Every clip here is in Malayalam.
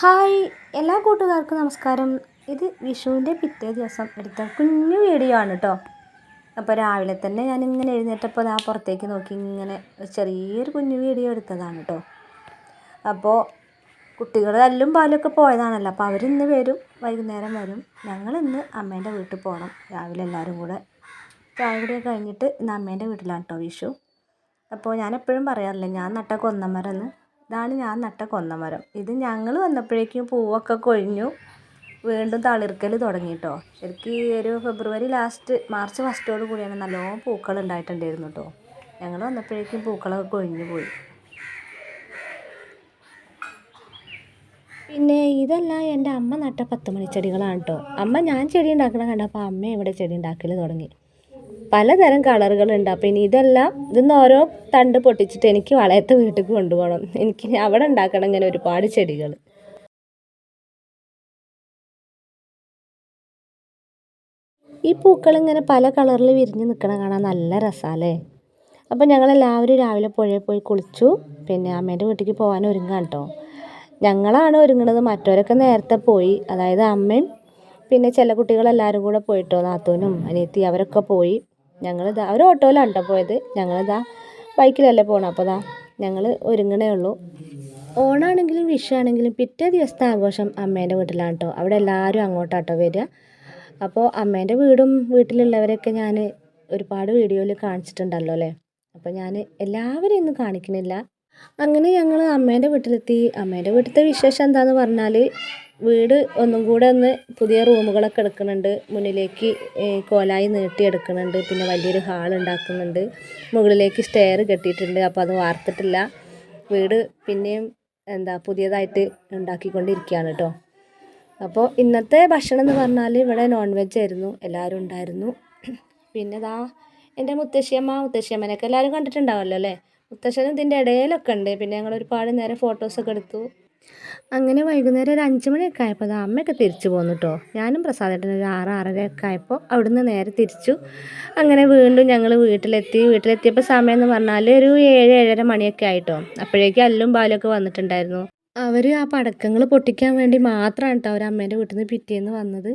ഹായ് എല്ലാ കൂട്ടുകാർക്കും നമസ്കാരം. ഇത് വിഷുവിന്റെ പിറ്റേ ദിവസം എടുത്ത കുഞ്ഞു വീഡിയോ ആണ് കേട്ടോ അപ്പോൾ രാവിലെ തന്നെ ഞാൻ ഇങ്ങനെ എഴുന്നേറ്റപ്പോൾ ഞാൻ പുറത്തേക്ക് നോക്കി ഇങ്ങനെ ചെറിയൊരു കുഞ്ഞു വീഡിയോ എടുത്തതാണ് കേട്ടോ അപ്പോൾ കുട്ടികൾ അല്ലും പാലൊക്കെ പോയതാണല്ലോ. അപ്പോൾ അവരിന്ന് വരും വൈകുന്നേരം വരും. ഞങ്ങളിന്ന് അമ്മേന്റെ വീട്ടിൽ പോകണം. രാവിലെ എല്ലാവരും കൂടെ കൂടിയൊക്കെ കഴിഞ്ഞിട്ട് ഇന്ന് അമ്മേന്റെ വീട്ടിലാണ് കേട്ടോ വിഷു. അപ്പോൾ ഞാൻ എപ്പോഴും പറയാറില്ല ഞാൻ നട്ട കൊന്നമരം എന്ന് ഇതാണ് ഞാൻ നട്ട കൊന്നമരം. ഇത് ഞങ്ങൾ വന്നപ്പോഴേക്കും പൂവൊക്കെ കൊഴിഞ്ഞു. വീണ്ടും തളിർക്കൽ തുടങ്ങി കേട്ടോ ശരിക്കും ഒരു ഫെബ്രുവരി ലാസ്റ്റ് മാർച്ച് ഫസ്റ്റോട് കൂടിയാണ് നല്ലോണം പൂക്കൾ ഉണ്ടായിട്ടുണ്ടായിരുന്നു കേട്ടോ ഞങ്ങൾ വന്നപ്പോഴേക്കും പൂക്കളൊക്കെ കൊഴിഞ്ഞു പോയി. പിന്നെ ഇതല്ല എന്റെ അമ്മ നട്ട പത്ത് മണിച്ചെടികളാണ് കേട്ടോ അമ്മ ഞാൻ ചെടി ഉണ്ടാക്കണ കണ്ടപ്പോൾ അമ്മ ഇവിടെ ചെടി ഉണ്ടാക്കൽ തുടങ്ങി. പലതരം കളറുകളുണ്ട്. അപ്പോൾ ഇനി ഇതെല്ലാം ഇതിന്ന് ഓരോ തണ്ട് പൊട്ടിച്ചിട്ട് എനിക്ക് വളയത്തെ വീട്ടിൽ കൊണ്ടുപോകണം. എനിക്ക് അവിടെ ഉണ്ടാക്കണം ഇങ്ങനെ ഒരുപാട് ചെടികൾ ഈ പൂക്കൾ ഇങ്ങനെ പല കളറിൽ വിരിഞ്ഞ് നിൽക്കണ കാണാൻ നല്ല രസമല്ലേ അപ്പോൾ ഞങ്ങളെല്ലാവരും രാവിലെ പുഴയിൽ പോയി കുളിച്ചു. പിന്നെ അമ്മേന്റെ വീട്ടിലേക്ക് പോകാൻ ഒരുങ്ങാം കേട്ടോ. ഞങ്ങളാണ് ഒരുങ്ങണത്. മറ്റവരൊക്കെ നേരത്തെ പോയി. അതായത് അമ്മയും പിന്നെ ചില കുട്ടികളെല്ലാവരും കൂടെ പോയിട്ടോ നാത്തൂനും അനിയത്തി അവരൊക്കെ പോയി. ഞങ്ങളിതാ ഒരു ഓട്ടോയിലാണ് കേട്ടോ പോയത്. ഞങ്ങളിതാ ബൈക്കിലല്ലേ പോകണം അപ്പോൾ ഇതാ ഞങ്ങൾ ഒരുങ്ങണേ ഉള്ളൂ. ഓണാണെങ്കിലും വിഷാണെങ്കിലും പിറ്റേ ദിവസത്തെ ആഘോഷം അമ്മേന്റെ വീട്ടിലാണ് കേട്ടോ അവിടെ എല്ലാവരും അങ്ങോട്ടാട്ടോ വരിക. അപ്പോൾ അമ്മേന്റെ വീടും വീട്ടിലുള്ളവരൊക്കെ ഞാൻ ഒരുപാട് വീഡിയോയിൽ കാണിച്ചിട്ടുണ്ടല്ലോ അല്ലേ? അപ്പോൾ ഞാൻ എല്ലാവരെയും ഒന്നും കാണിക്കുന്നില്ല അങ്ങനെ ഞങ്ങൾ അമ്മേന്റെ വീട്ടിലെത്തി. അമ്മേന്റെ വീട്ടിലത്തെ വിശേഷം എന്താണെന്ന് പറഞ്ഞാൽ വീട് ഒന്നും കൂടെ ഒന്ന് പുതിയ റൂമുകളൊക്കെ എടുക്കുന്നുണ്ട്. മുന്നിലേക്ക് കോലായി നീട്ടി എടുക്കുന്നുണ്ട് പിന്നെ വലിയൊരു ഹാൾ ഉണ്ടാക്കുന്നുണ്ട്. മുകളിലേക്ക് സ്റ്റെയർ കെട്ടിയിട്ടുണ്ട്. അപ്പോൾ അത് വാർത്തിട്ടില്ല. വീട് പിന്നെയും എന്താ പുതിയതായിട്ട് ഉണ്ടാക്കിക്കൊണ്ടിരിക്കുകയാണ് കേട്ടോ അപ്പോൾ ഇന്നത്തെ ഭക്ഷണം എന്ന് പറഞ്ഞാൽ ഇവിടെ നോൺ വെജ് ആയിരുന്നു. എല്ലാവരും ഉണ്ടായിരുന്നു. പിന്നെ ദാ എന്റെ മുത്തശ്ശിയമ്മ മുത്തശ്ശിയമ്മനെയൊക്കെ എല്ലാവരും കണ്ടിട്ടുണ്ടാവുമല്ലോ അല്ലേ? മുത്തശ്ശനും ഇതിന്റെ ഇടയിലൊക്കെ ഉണ്ട്. പിന്നെ ഞങ്ങൾ ഒരുപാട് നേരം ഫോട്ടോസൊക്കെ എടുത്തു. അങ്ങനെ വൈകുന്നേരം ഒരു അഞ്ച് മണിയൊക്കെ ആയപ്പോൾ അത് അമ്മയൊക്കെ തിരിച്ചു പോന്നു കേട്ടോ ഞാനും പ്രസാദേട്ടൻ ഒരു ആറ് ആറരയൊക്കെ ആയപ്പോൾ അവിടുന്ന് നേരെ തിരിച്ചു. അങ്ങനെ വീണ്ടും ഞങ്ങൾ വീട്ടിലെത്തി. വീട്ടിലെത്തിയപ്പോൾ സമയം എന്ന് പറഞ്ഞാൽ ഒരു ഏഴ് ഏഴര മണിയൊക്കെ ആയിട്ടോ. അപ്പോഴേക്കും അല്ലും ബാലൊക്കെ വന്നിട്ടുണ്ടായിരുന്നു. അവർ ആ പടക്കങ്ങൾ പൊട്ടിക്കാൻ വേണ്ടി മാത്രമാണ് കേട്ടോ അവർ അമ്മേന്റെ വീട്ടിൽ നിന്ന് പിറ്റേന്ന് വന്നത്.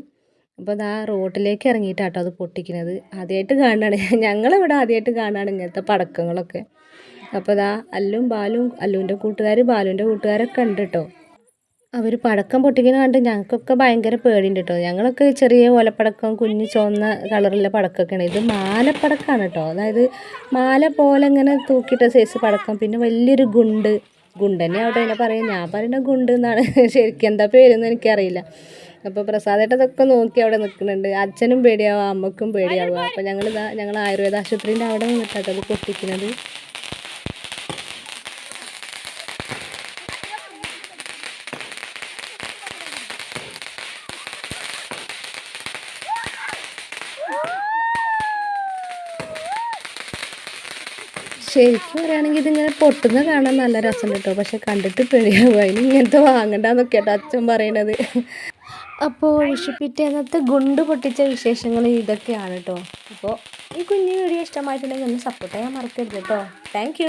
അപ്പോൾ അതാ റോട്ടിലേക്ക് ഇറങ്ങിയിട്ടാട്ടോ അത് പൊട്ടിക്കുന്നത് ആദ്യമായിട്ട് കാണുകയാണ് ഞങ്ങളിവിടെ ആദ്യമായിട്ട് കാണാണ് ഇങ്ങനത്തെ പടക്കങ്ങളൊക്കെ. അപ്പോൾ ഇതാ അല്ലും ബാലും അല്ലുവിന്റെ കൂട്ടുകാർ ബാലുവിന്റെ കൂട്ടുകാരൊക്കെ ഉണ്ട് കേട്ടോ അവർ പടക്കം പൊട്ടിക്കുന്ന കണ്ട് ഞങ്ങൾക്കൊക്കെ ഭയങ്കര പേടിയുണ്ട് കേട്ടോ. ഞങ്ങളൊക്കെ ചെറിയ ഓലപ്പടക്കം കുഞ്ഞ് ചുവന്ന കളറുള്ള പടക്കമൊക്കെയാണ്. ഇത് മാലപ്പടക്കമാണ് കേട്ടോ. അതായത് മാല പോലെ ഇങ്ങനെ തൂക്കിയിട്ട സൈസ് പടക്കം. പിന്നെ വലിയൊരു ഗുണ്ട്. ഗുണ്ട് തന്നെ അവിടെ അതിനെ പറയും. ഞാൻ പറയുന്ന ഗുണ്ട് എന്നാണ്. ശരിക്കും എന്താ പേരെന്ന് എനിക്കറിയില്ല. അപ്പോൾ പ്രസാദേട്ടതൊക്കെ നോക്കി അവിടെ നിൽക്കുന്നുണ്ട്. അച്ഛനും പേടിയാവുക അമ്മക്കും പേടിയാവുക അപ്പോൾ ഞങ്ങൾ ഞങ്ങൾ ആയുർവേദ ആശുപത്രിന്റെ അവിടെ നിന്നിട്ടാണ് അത് പൊട്ടിക്കുന്നത്. ശരിക്കും പറയുകയാണെങ്കിൽ ഇതിങ്ങനെ പൊട്ടുന്ന കാണാൻ നല്ല രസം കേട്ടോ. പക്ഷെ കണ്ടിട്ട് പേടിയാവും. അതിന് ഇങ്ങനത്തെ വാങ്ങണ്ടെന്നൊക്കെ കേട്ടോ അച്ഛൻ പറയണത്. അപ്പോൾ വിഷുപ്പിറ്റേന്നത്തെ ഗുണ്ട് പൊട്ടിച്ച വിശേഷങ്ങൾ ഇതൊക്കെയാണ് കേട്ടോ. അപ്പോൾ ഈ കുഞ്ഞു വീഡിയോ ഇഷ്ടമായിട്ടുണ്ടെങ്കിൽ ഒന്ന് സപ്പോർട്ട് ചെയ്യാൻ മറക്കരുത് കേട്ടോ. താങ്ക്